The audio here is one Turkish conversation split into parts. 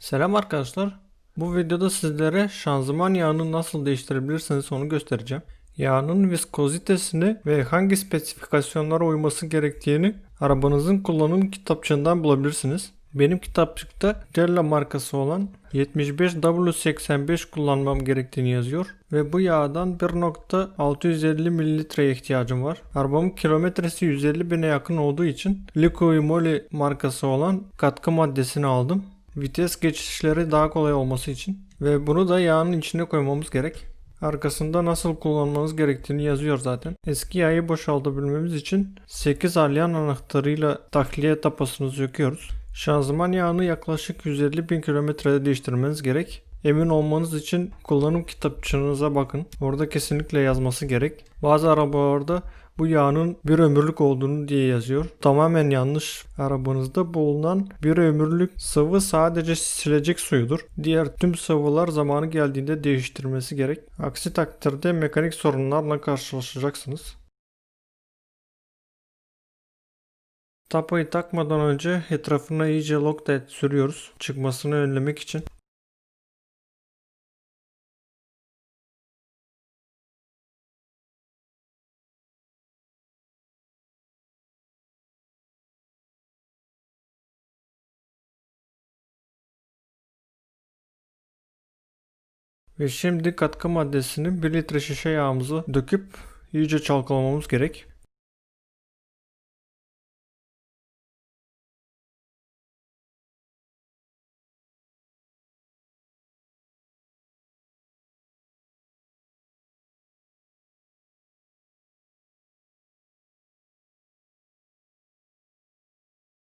Selam arkadaşlar. Bu videoda sizlere şanzıman yağını nasıl değiştirebilirsiniz onu göstereceğim. Yağının viskozitesini ve hangi spesifikasyonlara uyması gerektiğini arabanızın kullanım kitapçığından bulabilirsiniz. Benim kitapçıkta Della markası olan 75W85 kullanmam gerektiğini yazıyor ve bu yağdan 1.650 mililitreye ihtiyacım var. Arabamın kilometresi 150 bine yakın olduğu için Liqui Moly markası olan katkı maddesini aldım vites geçişleri daha kolay olması için ve bunu da yağın içine koymamız gerek. Arkasında nasıl kullanmanız gerektiğini yazıyor zaten. Eski yağı boşaltabilmemiz için 8 alyan anahtarıyla tahliye tapasını söküyoruz. Şanzıman yağını yaklaşık 150 bin kilometrede değiştirmeniz gerek. Emin olmanız için kullanım kitapçığınıza bakın. Orada kesinlikle yazması gerek. Bazı arabalarda bu yağın bir ömürlük olduğunu diye yazıyor. Tamamen yanlış. Arabanızda bulunan bir ömürlük sıvı sadece silecek suyudur. Diğer tüm sıvılar zamanı geldiğinde değiştirmesi gerek. Aksi takdirde mekanik sorunlarla karşılaşacaksınız. Tapayı takmadan önce etrafına iyice Loctite sürüyoruz çıkmasını önlemek için. Ve şimdi katkı maddesini 1 litre şişe yağımızı döküp iyice çalkalamamız gerek.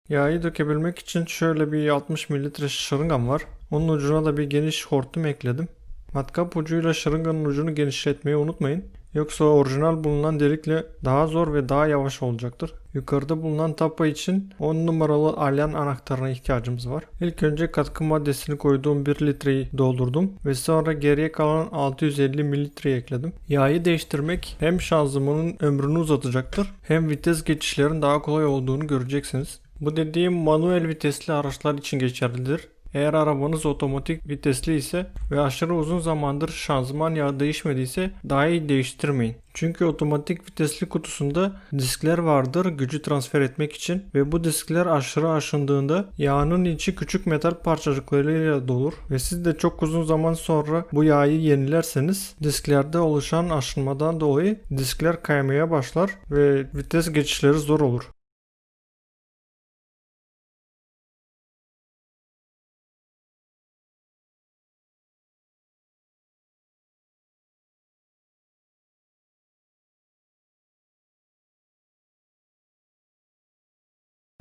Yağı dökebilmek için şöyle bir 60 mililitre şırıngam var. Onun ucuna da bir geniş hortum ekledim. Matkap ucuyla şırınganın ucunu genişletmeyi unutmayın. Yoksa orijinal bulunan delikle daha zor ve daha yavaş olacaktır. Yukarıda bulunan tapa için 10 numaralı alyan anahtarına ihtiyacımız var. İlk önce katkı maddesini koyduğum 1 litreyi doldurdum ve sonra geriye kalan 650 mililitreyi ekledim. Yağı değiştirmek hem şanzımanın ömrünü uzatacaktır hem vites geçişlerin daha kolay olduğunu göreceksiniz. Bu dediğim manuel vitesli araçlar için geçerlidir. Eğer arabanız otomatik vitesli ise ve aşırı uzun zamandır şanzıman yağı değişmediyse daha iyi değiştirmeyin. Çünkü otomatik vitesli kutusunda diskler vardır gücü transfer etmek için ve bu diskler aşırı aşındığında yağının içi küçük metal parçacıklarıyla dolur ve siz de çok uzun zaman sonra bu yağı yenilerseniz disklerde oluşan aşınmadan dolayı diskler kaymaya başlar ve vites geçişleri zor olur.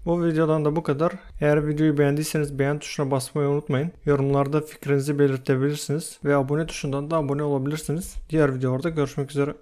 Bu videodan da bu kadar. Eğer videoyu beğendiyseniz beğen tuşuna basmayı unutmayın. Yorumlarda fikrinizi belirtebilirsiniz ve abone tuşundan da abone olabilirsiniz. Diğer videolarda görüşmek üzere.